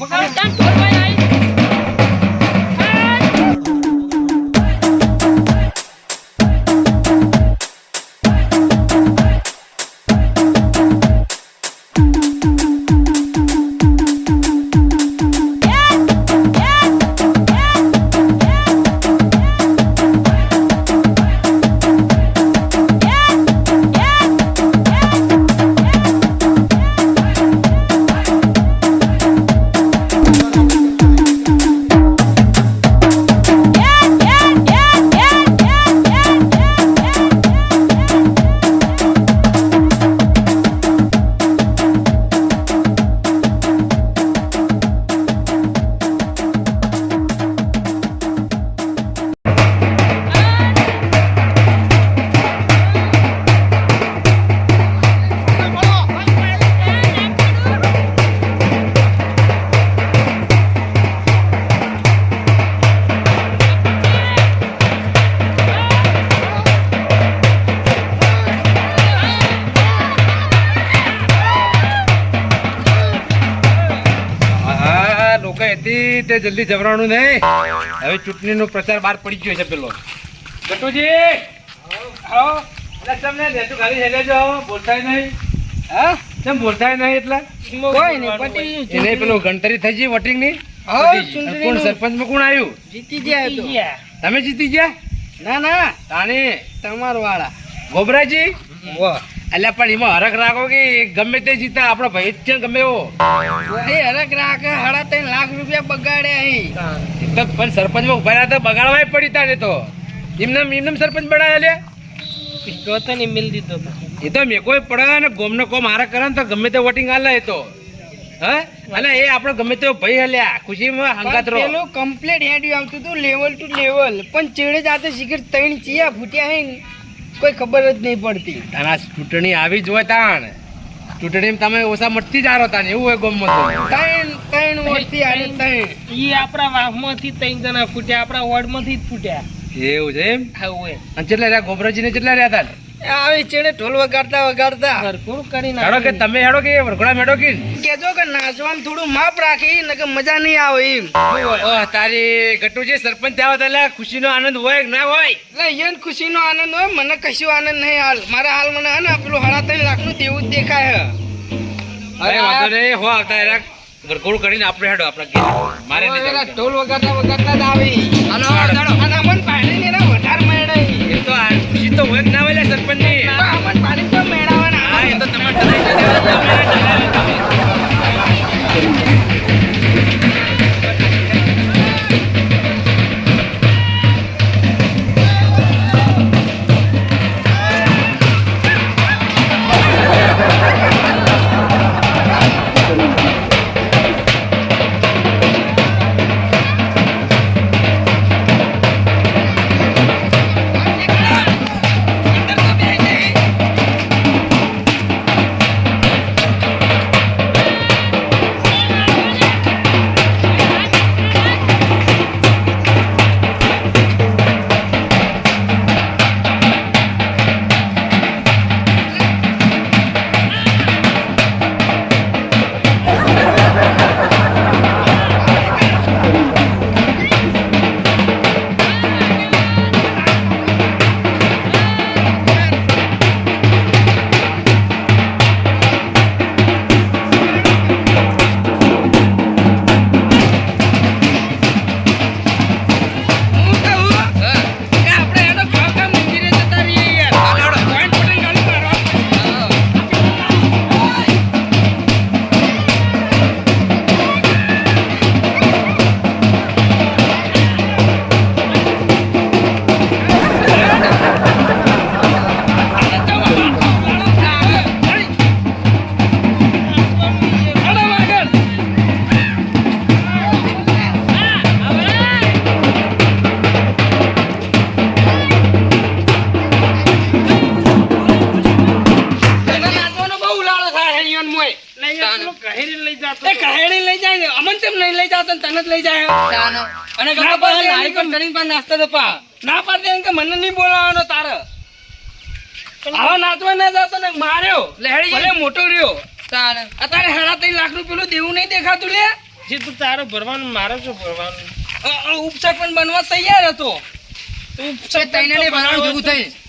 તાન હતી તે જલ્દી જવરાણું નહીં. હવે ચૂંટણીનો પ્રચાર બહાર પડી ગયો છે પેલો. જટુજી! આવો. તમને નેતું ખાલી હેલે જો બોલતાય નહીં. હા? કેમ બોલતાય નહીં એટલે? કોઈ નહીં પટી એને પેલું ગણતરી થઈ ગઈ વોટિંગની કોણ ચૂંટણીનું. સરપંચ કોણ આવ્યું? જીતી ગયા તમે જીતી ગયા? ના ના. તાણી. તમાર વાળા ગોબરાજી એટલે પણ એમાં હરખ રાખો કે ગમે તે જીતા આપણો ભાઈ છે ગમે એવો. એ હરક રાખે સાડા ત્રણ લાખ રૂપિયા બગાડ્યા અહીં. તો પણ સરપંચ ઊભા રહ્યા તો બગાડવાય પડી તારે તો. એમને એમને સરપંચ બનાવ્યા લે. તો નહીં મિલ દીધો એ તો મેં કોઈ પડે ને ગોમનો કોમ હારા કરે ને તો ગમે તે વોટિંગ હાલે એ તો. હા? અને એ આપણો ગમે તેવો ભાઈ હલ્યા ખુશીમાં હંગાત રહો. પેલું કમ્પ્લીટ હેડ્યું આવતું હતું લેવલ ટુ લેવલ પણ ચેડે જાતે શિખર ત્રણ ચિયા ફૂટ્યા હે ને. કોઈ ખબર જ નહીં પડતી. તારા ચૂંટણી આવી જ હોય તાણ. ચૂંટણી તમે ઓછા મટથી જ હારો તાણ એવું હોય ગોમમાં તો. ત્રણ ત્રણ વર્ષથી આને ત્રણ. ઈ આપણા વાહમાંથી ત્રણ જણા ફૂટ્યા આપણા વોર્ડમાંથી જ ફૂટ્યા. એવું છે એમ? હા હોય. અને કેટલા રહ્યા ગોબરાજીને કેટલા રહ્યા તાણ? આવી ચેડે ઢોલ વગાડતા વગાડતા. ભરપૂર કરી નાખો કે તમે હેડો કે વરઘોડા મેડો કે? કેજો કે નાચવાનું થોડું માપ રાખી નકર મજા નહીં આવે એમ. ઓહ તારી ગટુજી સરપંચ થયા તલે ખુશીનો આનંદ હોય કે ના હોય? એટલે યન ખુશીનો આનંદ હોય મને કશું આનંદ નહીં હાલ. મારા હાલ મને હે ને પેલું સાડા ત્રણ લાખનું તેવું જ દેખાય હે. અરે વાંધો નહીં હો આવતા રાખ વરઘોડું કરીને આપણે હેડો આપણા ઘેર. મારે. ઢોલ વગાડતા વગાડતા જ આવી. હાલો, હાલો, પા ના પાડતી કે મને નહીં બોલાવાનો તારે. આવા નાચવા ના જતો ને માર્યો. ભલે મોટો રહ્યો. અત્યારે હેડા ત્રણ લાખ રૂપિયા પેલું દેવું નહીં દેખાતું લે. જે તું તારો ભરવાનું મારો છો ભરવાનું? ઉપસરપંચ બનવા તૈયાર હતો.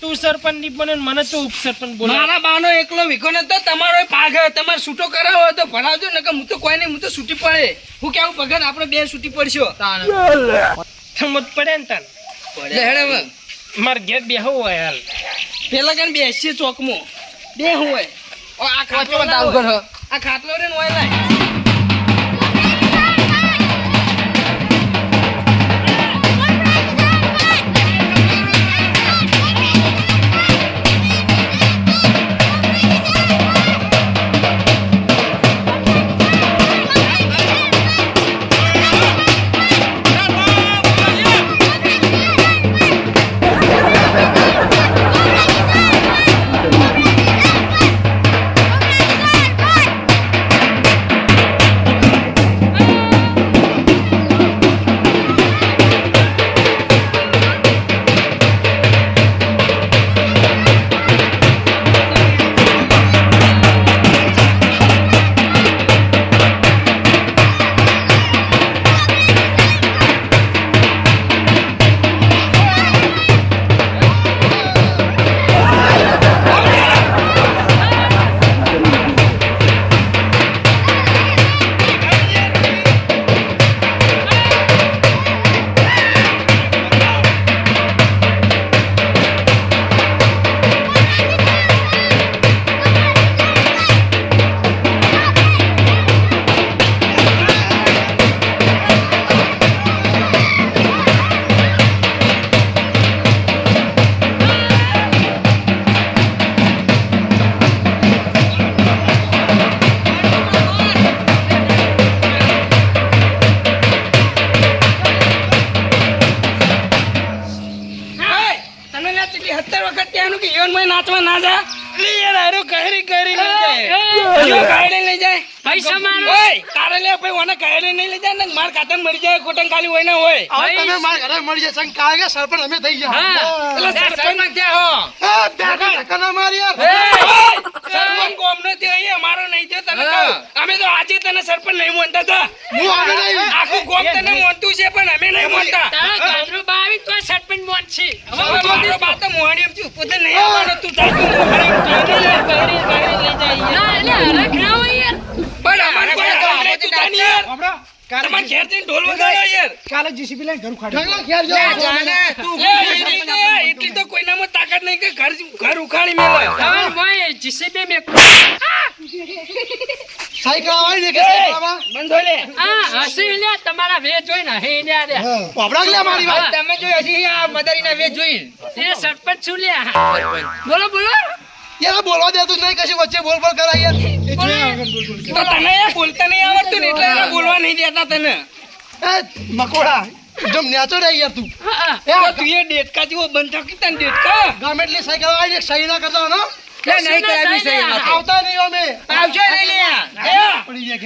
તું સરપંચની બને મને તો ઉપસરપંચ બોલા મારા બાનો એકલો વિખો તો તમારો હે. તમારે છૂટો કરાવો હોય તો ભરાવજો ને હું તો કોઈ નહીં હું તો છૂટી પડે. હું કેવું ભગત આપણે બે છૂટી પડશો. સમજ પડે ને તને હેડ માર ઘેર બેહવું હોય હાલ. પેલા કઈ બેસી ચોકમાં. બે હોય. આ ખાટલો. આ ખાટલો રે ને લાય. ઈવનમાં નાચવા ના જા લે યાર હારો કહરી કરી લઈ જાય. જો ગાયડે લઈ જાય. પૈસા મારો. ઓય તારે લે ભાઈ ઓને ગાયડે નહીં લઈ જાય ને માર ખાતે મરી જાય ખોટન ખાલી હોય ના હોય. હવે તમે મારા ઘરે મળી જશે અને કાલે સરપંચ અમે થઈ ગયા. એટલે સરપંચ ક્યાં હો? આ બેઠા ધક્કા ના યાર. સરપંચ કોમનો તે અહીં અમારો નહીં થયો તને કહું. અમે તો આજે તને સરપંચ નહીં માનતા હતા. હું આગળ નહીં આખું ગોમ તને માનતું છે પણ અમે નહીં માનતા. તારો ગામનો સરપંચ મોન છે હવે મારો બા તો મોહણી એમ થયું. પોતે નહીં આવવાનો તું તાર મોહણી એમ થયું. કહરી કહરી લઈ જાય ના એટલે હરખ ના ગામડે તું જા નહીં યાર. હમણાં કાલે તમારે ઘેર જઈને ઢોલ વગાડો યાર. કાલે જીસીબી લઈને ઘર ઉખાડ્યું. ઢગલા ઘેર જાઓ. જાને. એ, એટલી તો કોઈનામાં તાકાત નહીં કે ઘર ઘર ઉખાડી મેલે હવે મોય જીસીબી મે સાયકલ આવે ને કે બંધો લે. આ હસી લે તમારા વે હે રે. હા. લે મારી વાત? તમે જો હજી આ મદારીના વેચ જોઈ એ સરપંચ છું લે? બોલો બોલો. યાર બોલવા દેતું નહીં કશું વચ્ચે બોલ બોલ કરાય યાર. તો તને બોલતા નહીં આવડતું ને એટલે એને બોલવા નહીં દેતા તને. મકોડા જમ નેચો રે યાર તું. એ તો એ ડેટકા જેવો બંધ થાકી તને ડેટકા ગમે એટલી સાયકલ આવે સહી ના કરતા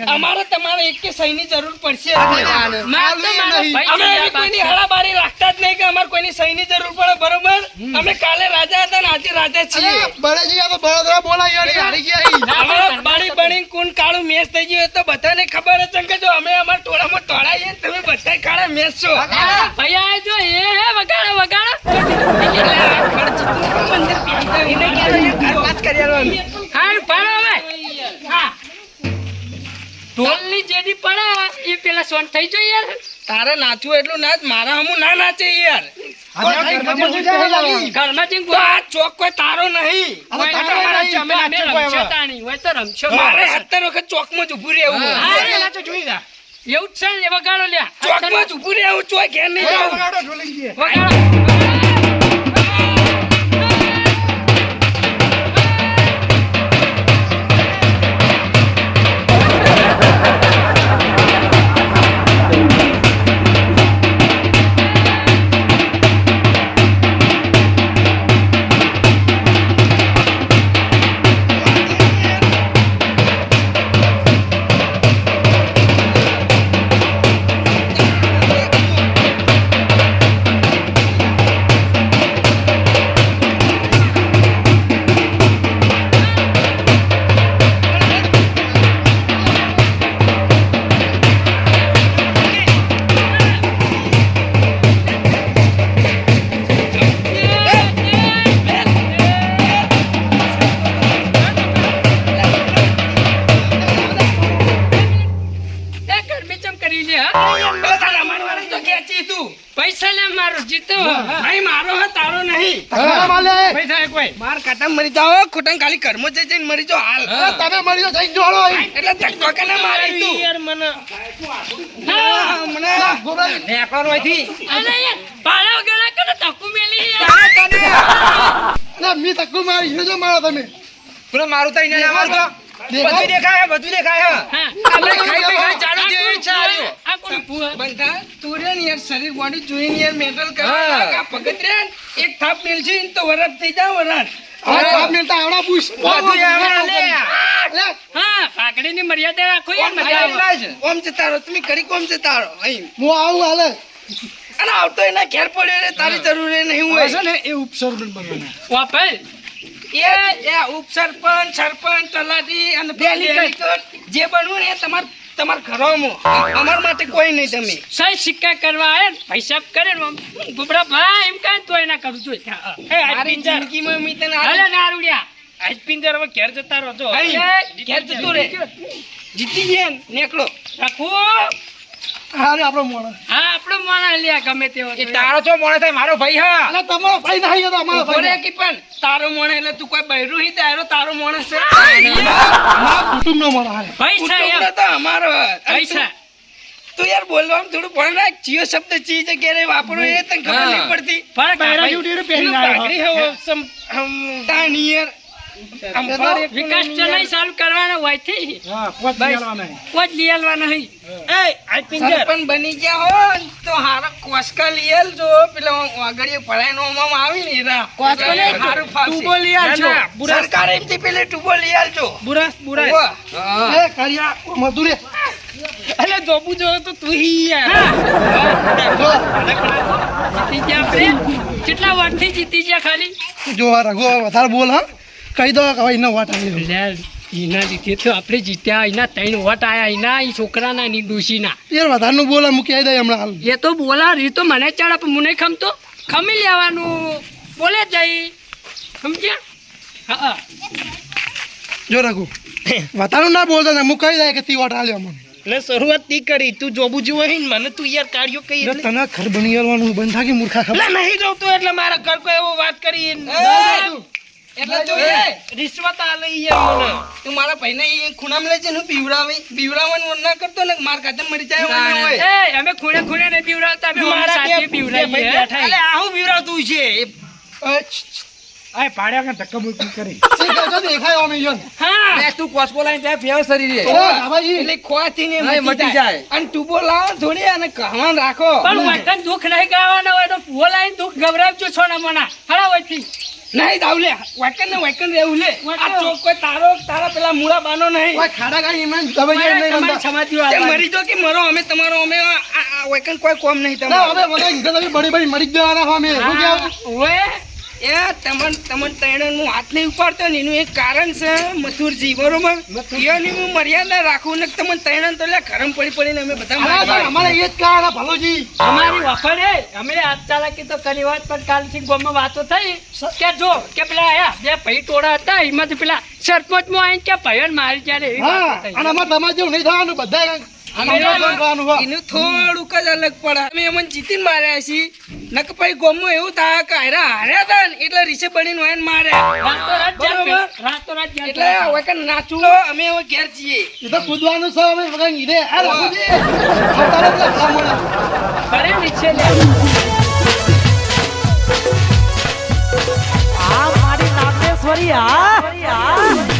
અમારે તમારે એક કે સહીની જરૂર પડશે. જાને. માર તો મારો નહીં. ભાઈ અમે કોઈની હળાબારી રાખતા જ નહીં કે અમારે કોઈની સહીની જરૂર પડે બરોબર? અમે કાલે રાજા હતા ને આજે રાજા છીએ. બળેજી આ તો બળદરા બોલાય હારી ગયા બળી બળી કુન કાળું મેચ થઈ ગયું એ તો બધાને ખબર જ છે કે જો અમે અમારા ટોળામાં ટોળાઈએ તમે બધા કાળા મેચ છો ભૈયા જો એ હે વગાડો વગાડો. મંદિર કરી આલવાનું. હાલ પાડો હવે. હા. ઢોલની જેડી પડે એ પેલા સોન થઈ જો યાર. તારે નાચવું એટલું નાચ. મારા હમું ના નાચે યાર. ઘરમાં જઈને આ ચોક કોઈ તારો નહીં. મારે સત્તર વખત ચોકમાં જ ઉભું રહેવું. એવું જ છે ને વગાડો લ્યા. ચોકમાં જ ઉભું રહેવું ચોક ઘેર નહીં વગાડો. તારો માલે. પૈસા કોઈ. માર કાટા મરી જાઓ ખોટા ખાલી ઘરમાં જઈ જઈને મરી જાઓ. હાલ. તમે મળી જાઓ, જઈને જોડો એટલે ધક્કો કે ના મારી તું? યાર મને મને યાર ધક્કુ મેલી યાર. ના, મી ધક્કો મારી, જો મારો તમે. પેલો મારું તો અહીંયા ના મારતો. બધું દેખાય? બધું દેખાય આપણે ખાઈ પી ખાઈ ચાલુ જે ઈચ્છા આવી. આ કોણ? બંધા તુરે યાર શરીર બોડી જોઈને યાર મેટલ. કરવા પગત રે? એક થાપ મેલશે ને તો વરત થઈ જાવ વરસ હવે સાપ મેલતા આવડા બુશ. બધું આવે લે. લે, હા કાકડીની મર્યાદા રાખો યાર ઓમ મજા આવે. ઓમ જતારો? તમે કરી કોમ જતારો? અહીં. હું આવું હાલે. અને આવતો એના ઘેર પડ્યો રે તારી જરૂર એ નહીં હોય. ને એ ઉપસર્ગ બનવાના. વાપર એ એ ઉપસરપંચ સરપંચ તલાટી અને જે બનવું ને તમાર તમાર ઘરોમાં. અમાર માટે કોઈ નહીં તમે. સહી સિક્કા કરવા આવે પૈસા કરે ને ભાઈ એમ કાંઈ તોય ના કરું જોઈ હા, હા. મારી જિંદગીમાં મેં તને હાલે નારુડિયા આજ પિંજર હવે ઘેર જતા રહો છો ઘેર જતું રે જીતી ગયા નીકળો. રાખો હારે આપણો મોણો. હા આપણો માણસ લ્યા ગમે તેવો એ તારો છો મોણે થાય મારો ભાઈ હા. તમારો ભાઈ નહીં હતો, અમારો ઊભો રે કી પણ? તારો મોણે એટલે તું કોઈ બૈરું હી તારો છે? કુટુંબનો મોણો હારે. પૈસા એમ તો અમારો. ભાઈ છે તું- યાર બોલવામાં થોડું પણ રાખ. ચિયો શબ્દ ચી જગ્યાએ વાપરો એ તને ખબર. નહીં પડતી. બૈરા ભાઈ. હે, સમ યાર. વિકાસ ચલાઈ ચાલુ કરવાનો હોયથી કોચ. લઈ આલવાનો નહીં. એ પિંજર બની ગયા હો તો હારો કોસકા લઈ આલજો પેલો આગળ પડાય નો ઓમામ આવી ને રા કોસકો ને હારું ફાવશે. ટુબો લઈ આવજો. ના, ના, બુરાસ. સરકાર પેલે ટુબો લઈ આલજો બુરાસ બુરાસ. હા. એ, કરિયા મધુરે. અલે જોબુ જો તો તું હી યાર. જીતી ગયા આપણે. કેટલા વર્ષથી જીતી ગયા ખાલી? જો રઘુ વધારે બોલ હા. કહી દો કે હવે એનો વાટ આવ્યો લે, એના લીધે તો આપણે જીત્યા એના ત્રણ વોટ આવ્યા એના એ છોકરાના ની ડોશીના યાર વધારનું બોલા મૂકી આવી દે હમણાં હાલ એ તો બોલા રી તો મને ચડે પણ મને ખમતો ખમી લેવાનું બોલે જઈ સમજ્યા હા હા જો રઘુ વધારનું ના બોલતા હું કહી દે કે તી વોટ આવ્યો મને એટલે શરૂઆત તી કરી તું જોબું જેવો હે મને તું યાર કાઢ્યો કઈ એટલે તને ઘર બની આવવાનું બંધ થાય મૂર્ખા ખબર નહીં જોતું એટલે મારા ઘર કોઈ એવો વાત કરી એટલે તું એ. રિશ્વત આ લઈ જાય મને. તું મારા ભાઈને અહીં ખૂણામાં લઈ જઈને હું પીવડાવી પીવડાવવાનું વન ના કરતો ને માર કાતે મરી જાય ના, ના. હોય એ અમે ખૂણે ખૂણે નહીં પીવડાવતા અમે મારા સાથે પીવડાવીએ. ભાઈ આ હું પીવડાવતું છે? એ પાડ્યા કે ધક્કા મુક્કી કરી. શી કહે દેખાય અમે યો હા. બે તું કોસકો લાઈન ત્યાં ફેર સરી રે ઓ બાબાજી. એટલે ખોવાથી ને મટી જાય. અને ટુબો લાવો થોડી અને કહવાન રાખો. પણ વતન દુઃખ નહીં ગાવાના હોય તો ભૂવો લાઈન દુઃખ ગભરાવજો છોના મોના. હળા નહીં દાવ લે. વાકન ને વાકન રહેવું લે. આ ચોક કોઈ તારો તારા પેલા મૂળા બાનો નહીં. ઓય ખાડા કાઢી એમાં દબાઈ જાય નહીં તમારી. સમાધિઓ તે મરી જો કે મરો અમે તમારો અમે આ- આ આ વાકન કોઈ કોમ નહીં તમારો. હવે મને તમે બડી બડી મરી જવાના હો અમે. શું કહેવું? એ તમન તમન તૈણન હું હાથ નહીં ઉપાડતો ને એનું એક કારણ છે મથુરજી બરોબર? એની હું મર્યાદા રાખું ને તમને ત્રણ તો એટલે ગરમ પડી પડીને અમે બધા મારી અમારે એ જ કારણ ભલોજી. અમારી વફાદ હે અમે આજ ચાલાકી તો કરી વાત પણ કાલથી ગામમાં વાતો થઈ. કે જો કે પેલા આયા બે ભાઈ ટોળા હતા એમાંથી પેલા સરપંચમાં આવીને કે ભાઈઓને મારી ત્યારે અને અમારે તમારે જેવું નહીં થવાનું બધા. એનું થોડુંક જ અલગ પડે. અમે એમને જીતીને માર્યા છીએ. નક પછી ગોમમાં એવું થાય કે હાર્યા હાર્યા હતા ને એટલે રીસે બનીને હોય માર્યા. એટલે હવે કે નાચું. અમે હવે ઘેર એ તો કૂદવાનું છે અમે વગર ઈદે. આ રઘુજી, અત્યારે પેલા બ્રાહ્મણ. ઘરે નીચે લે. આ મારી નાગેશ્વરી આ